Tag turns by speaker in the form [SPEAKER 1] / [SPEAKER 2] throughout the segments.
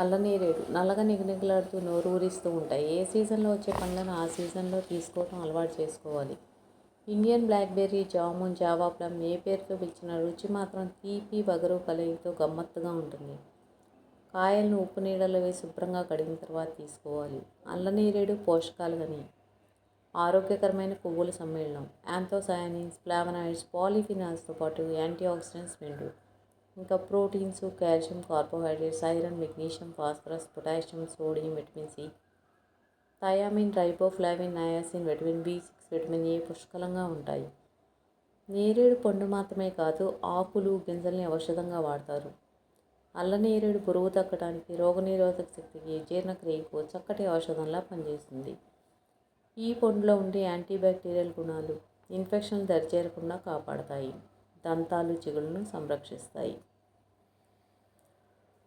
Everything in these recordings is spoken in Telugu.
[SPEAKER 1] అల్లనేరేడు. నల్లగా నిగనిగలాడుతూ నోరు ఊరిస్తూ ఉంటాయి. ఏ సీజన్లో వచ్చే పండ్లను ఆ సీజన్లో తీసుకోవడం అలవాటు చేసుకోవాలి. Indian blackberry jamun java plum ఏ పేరుతో పిలిచిన రుచి మాత్రం తీపి వగరు కలయితో గమ్మత్తుగా ఉంటుంది. కాయలను ఉప్పు నీళ్ళలో వేసి శుభ్రంగా కడిగిన తర్వాత తీసుకోవాలి. అల్లనీరేడు పోషకాలు కానీ ఆరోగ్యకరమైన పువ్వుల సమ్మేళనం యాంథోసయానిన్స్ ఫ్లావనాయిడ్స్ పాలిఫినాల్స్తో పాటు యాంటీ ఆక్సిడెంట్స్ మెండు. ఇంకా proteins calcium carbohydrates iron magnesium phosphorus potassium sodium vitamin C. Thiamine riboflavin niacin vitamin B six vitamin A పుష్కలంగా ఉంటాయి. నేరేడు పండు మాత్రమే కాదు ఆకులు గింజల్ని ఔషధంగా వాడతారు. అల్లనేరేడు పురుగు తగ్గడానికి రోగనిరోధక శక్తికి జీర్ణక్రియకు చక్కటి ఔషధంలా పనిచేస్తుంది. ఈ పండులో ఉండే యాంటీబ్యాక్టీరియల్ గుణాలు ఇన్ఫెక్షన్లు దరిచేరకుండా కాపాడతాయి. దంతాలు చిగుళ్ళను సంరక్షిస్తాయి.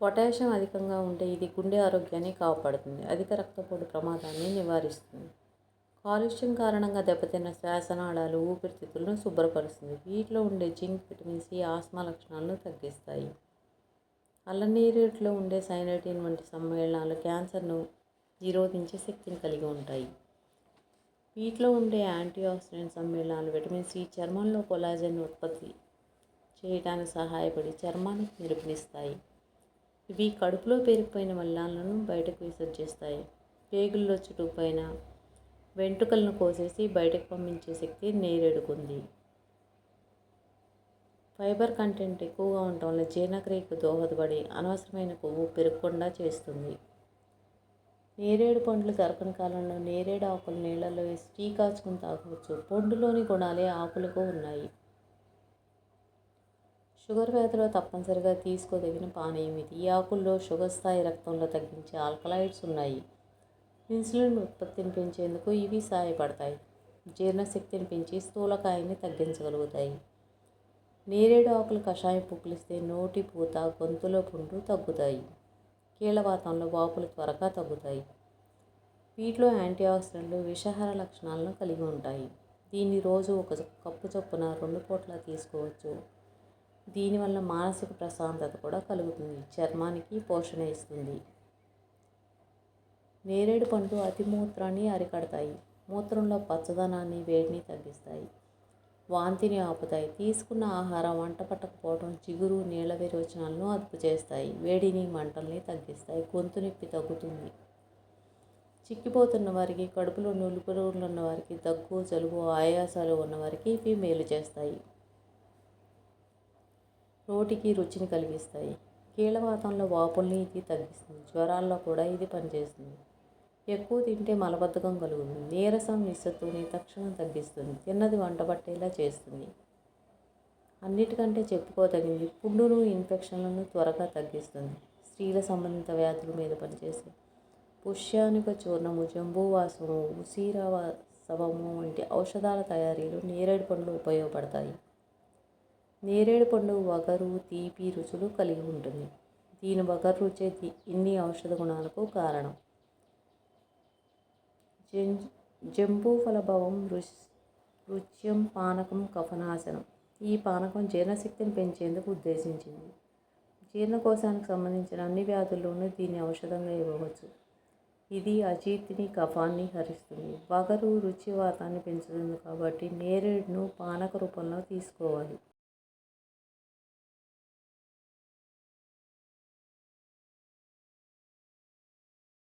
[SPEAKER 1] పొటాషియం అధికంగా ఉంటే ఇది గుండె ఆరోగ్యాన్ని కాపాడుతుంది. అధిక రక్తపోటు ప్రమాదాన్ని నివారిస్తుంది. కాలుష్యం కారణంగా దెబ్బతిన్న శ్వాసనాళాలు ఊపిరితిత్తులను శుభ్రపరుస్తుంది. వీటిలో ఉండే జింక్ విటమిన్ సి ఆస్మా లక్షణాలను తగ్గిస్తాయి. అల్లనీరులో ఉండే సైనటిన్ వంటి సమ్మేళనాలు క్యాన్సర్ను నిరోధించే శక్తిని కలిగి ఉంటాయి. వీటిలో ఉండే యాంటీ ఆక్సిడెంట్ సమ్మేళనాలు విటమిన్ సి చర్మంలో కొలాజన్ ఉత్పత్తి చేయడానికి సహాయపడి చర్మాన్ని మెరుగునిస్తాయి ఇవి కడుపులో పేరుకుపోయిన మల్లాలను బయటకు విసర్జిస్తాయి. పేగుల్లో చుట్టుపైన వెంట్రుకలను కోసేసి బయటకు పంపించే శక్తి నేరేడుకుంది. ఫైబర్ కంటెంట్ ఎక్కువగా ఉండటం వల్ల జీర్ణక్రియకు దోహదపడి అనవసరమైన కొవ్వు పెరగకుండా చేస్తుంది. నేరేడు పండ్లు గర్భణ కాలంలో నేరేడు ఆకులు నీళ్ళల్లో వేసి టీ కాచుకుని తాగవచ్చు. పండులోని గుణాలే ఆకులకు ఉన్నాయి. షుగర్ వ్యాధిలో తప్పనిసరిగా తీసుకోదగిన పానీయం ఇది ఈ ఆకుల్లో షుగర్ స్థాయి రక్తంలో తగ్గించే ఆల్కలైడ్స్ ఉన్నాయి. ఇన్సులిన్ ఉత్పత్తిని పెంచేందుకు ఇవి సహాయపడతాయి. జీర్ణశక్తిని పెంచి స్థూలకాయాన్ని తగ్గించగలుగుతాయి. నేరేడు ఆకులు కషాయం పుక్కిలిస్తే నోటి పూత గొంతులో పుండు తగ్గుతాయి. కీళ్ళవాతంలో వాపులు త్వరగా తగ్గుతాయి. వీటిలో యాంటీ ఆక్సిడెంట్లు విషహార లక్షణాలను కలిగి ఉంటాయి. దీన్ని రోజు ఒక కప్పు చొప్పున రెండు పూట్ల తీసుకోవచ్చు. దీనివల్ల మానసిక ప్రశాంతత కూడా కలుగుతుంది. చర్మానికి పోషణ ఇస్తుంది. నేరేడు పండ్లు అతి మూత్రాన్ని అరికడతాయి. మూత్రంలో పచ్చదనాన్ని వేడిని తగ్గిస్తాయి. వాంతిని ఆపుతాయి. తీసుకున్న ఆహారం వంట పట్టకపోవడం చిగురు నీళ్ళ విరోచనాలను అదుపు చేస్తాయి. వేడిని మంటల్ని తగ్గిస్తాయి. గొంతు నొప్పి తగ్గుతుంది. చిక్కిపోతున్న వారికి కడుపులో నులుపులు ఉన్న వారికి దగ్గు జలుబు ఆయాసాలు ఉన్నవారికి ఇవి మేలు చేస్తాయి. నోటికి రుచిని కలిగిస్తాయి. కీళ్ళవాతంలో వాపుల్ని ఇది తగ్గిస్తుంది. జ్వరాల్లో కూడా ఇది పనిచేస్తుంది. ఎక్కువ తింటే మలబద్ధకం కలుగుతుంది. నీరసం నిస్సత్తుని తక్షణం తగ్గిస్తుంది. తిన్నది వంట పట్టేలా చేస్తుంది. అన్నిటికంటే చెప్పుకోదగింది పుండును ఇన్ఫెక్షన్లను త్వరగా తగ్గిస్తుంది. స్త్రీల సంబంధిత వ్యాధుల మీద పనిచేసే పుష్యానిక చూర్ణము జంబూవాసము ఉసీరావసవము వంటి ఔషధాల తయారీలో నేరేడు పండ్లు ఉపయోగపడతాయి. నేరేడు పండు వగరు తీపి రుచులు కలిగి ఉంటుంది. దీని వగరు రుచే ఇన్ని ఔషధ గుణాలకు కారణం. జం జంబూ ఫలభవం రుచ్యం పానకం కఫనాశనం. ఈ పానకం జీర్ణశక్తిని పెంచేందుకు ఉద్దేశించింది. జీర్ణకోశానికి సంబంధించిన అన్ని వ్యాధుల్లోనూ దీన్ని ఔషధంగా ఇవ్వవచ్చు. ఇది అజీర్తిని కఫాన్ని హరిస్తుంది. వగరు రుచివాతాన్ని పెంచుతుంది కాబట్టి నేరేడును పానక రూపంలో తీసుకోవాలి.